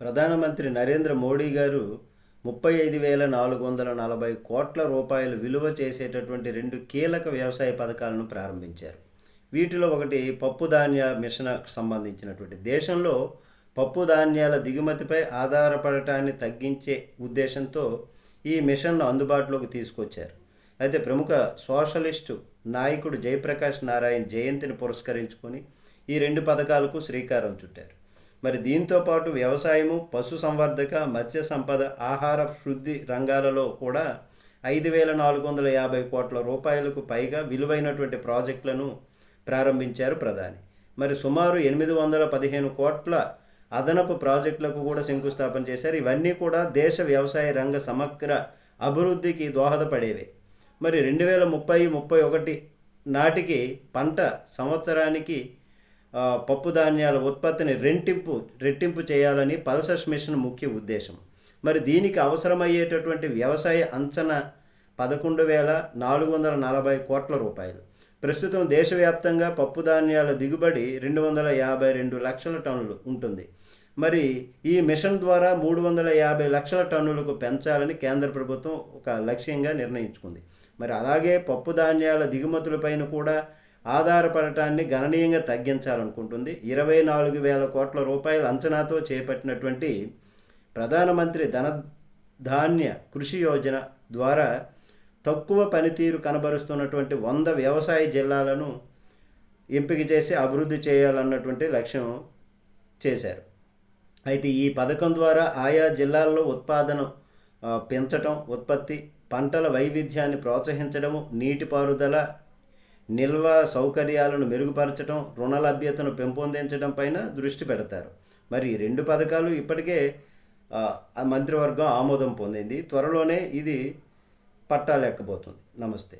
ప్రధానమంత్రి నరేంద్ర మోడీ గారు ముప్పై ఐదు వేల నాలుగు వందల నలభై కోట్ల రూపాయలు విలువ చేసేటటువంటి రెండు కీలక వ్యవసాయ పథకాలను ప్రారంభించారు. వీటిలో ఒకటి పప్పు ధాన్య మిషన్కు సంబంధించినటువంటి. దేశంలో పప్పు ధాన్యాల దిగుమతిపై ఆధారపడటాన్ని తగ్గించే ఉద్దేశంతో ఈ మిషన్ను అందుబాటులోకి తీసుకొచ్చారు. అయితే ప్రముఖ సోషలిస్టు నాయకుడు జయప్రకాష్ నారాయణ్ జయంతిని పురస్కరించుకొని ఈ రెండు పథకాలకు శ్రీకారం చుట్టారు. మరి దీంతో పాటు వ్యవసాయము పశు సంవర్ధక మత్స్య సంపద ఆహార శుద్ధి రంగాలలో కూడా ఐదు వేల నాలుగు వందల యాభై కోట్ల రూపాయలకు పైగా విలువైనటువంటి ప్రాజెక్టులను ప్రారంభించారు ప్రధాని. మరి సుమారు ఎనిమిది వందల పదిహేను కోట్ల అదనపు ప్రాజెక్టులకు కూడా శంకుస్థాపన చేశారు. ఇవన్నీ కూడా దేశ వ్యవసాయ రంగ సమగ్ర అభివృద్ధికి దోహదపడేవి. మరి రెండు వేల ముప్పై ముప్పై ఒకటి నాటికి పంట సంవత్సరానికి పప్పు ధాన్యాల ఉత్పత్తిని రెంటింపు రెట్టింపు చేయాలని పల్సర్స్ మిషన్ ముఖ్య ఉద్దేశం. మరి దీనికి అవసరమయ్యేటటువంటి వ్యవసాయ అంచనా పదకొండు వేల నాలుగు వందల నలభై కోట్ల రూపాయలు. ప్రస్తుతం దేశవ్యాప్తంగా పప్పు ధాన్యాల దిగుబడి రెండు వందల యాభై రెండు లక్షల టన్నులు ఉంటుంది. మరి ఈ మిషన్ ద్వారా మూడు వందల యాభై లక్షల టన్నులకు పెంచాలని కేంద్ర ప్రభుత్వం ఒక లక్ష్యంగా నిర్ణయించుకుంది. మరి అలాగే పప్పు ధాన్యాల దిగుమతులపైన కూడా ఆధారపడటాన్ని గణనీయంగా తగ్గించాలనుకుంటుంది. ఇరవై నాలుగు వేల కోట్ల రూపాయల అంచనాతో చేపట్టినటువంటి ప్రధానమంత్రి ధన ధాన్య కృషి యోజన ద్వారా తక్కువ పనితీరు కనబరుస్తున్నటువంటి వంద వ్యవసాయ జిల్లాలను ఎంపిక చేసి అభివృద్ధి చేయాలన్నటువంటి లక్ష్యం చేశారు. అయితే ఈ పథకం ద్వారా ఆయా జిల్లాల్లో ఉత్పాదన పెంచడం పెంచటం ఉత్పత్తి పంటల వైవిధ్యాన్ని ప్రోత్సహించడము నీటిపారుదల నిల్వ సౌకర్యాలను మెరుగుపరచడం రుణ లభ్యతను పెంపొందించడం పైన దృష్టి పెడతారు. మరి ఈ రెండు పథకాలు ఇప్పటికే మంత్రివర్గం ఆమోదం పొందింది. త్వరలోనే ఇది పట్టాలెక్కబోతుంది నమస్తే.